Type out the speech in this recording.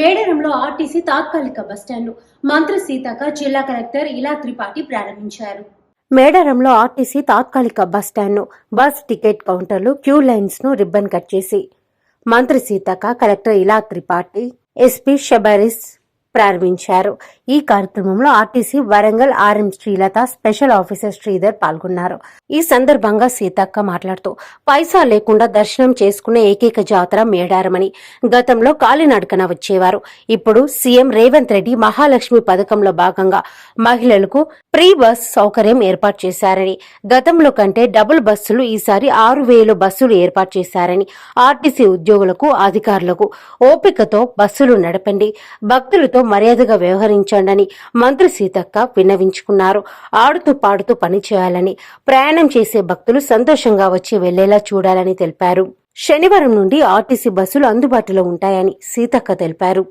మేడారంలో ఆర్టీసీ తాత్కాలిక బస్టాండ్ను మంత్రి సీతక్క జిల్లా కలెక్టర్ ఇలా త్రిపాఠి ప్రారంభించారు. మేడారంలో ఆర్టీసీ తాత్కాలిక బస్టాండ్ను బస్ టికెట్ కౌంటర్లు క్యూ లైన్స్ను రిబ్బన్ కట్ చేసి మంత్రి సీతక కలెక్టర్ ఇలా త్రిపాఠి ఎస్పీ షబరిస్ ప్రారంభించారు. ఈ కార్యక్రమంలో RTC Warangal RM Srilatha special officer Sridhar పాల్గొన్నారు. ఈ సందర్భంగా సీతక్క మాట్లాడుతూ పైసా లేకుండా దర్శనం చేసుకునే ఏకైక జాతర మేడారమని. గతంలో కాలినడకన వచ్చేవారు. ఇప్పుడు సీఎం రేవంత్ రెడ్డి మహాలక్ష్మి పథకంలో భాగంగా మహిళలకు ప్రీ బస్ సౌకర్యం ఏర్పాటు చేశారని. గతంలో కంటే డబుల్ బస్సులు ఈసారి ఆరు వేలు బస్సులు ఏర్పాటు చేశారని ఆర్టీసీ ఉద్యోగులకు అధికారులకు ఓపికతో బస్సులు నడపండి. భక్తులతో మర్యాదగా వ్యవహరించండి. మంత్రి సీతక్క విన్నవించుకున్నారు. ఆడుతూ పాడుతూ పనిచేయాలని ప్రయాణం చేసే భక్తులు సంతోషంగా వచ్చి వెళ్ళేలా చూడాలని తెలిపారు. శనివారం నుండి ఆర్టీసీ బస్సులు అందుబాటులో ఉంటాయని సీతక్క తెలిపారు.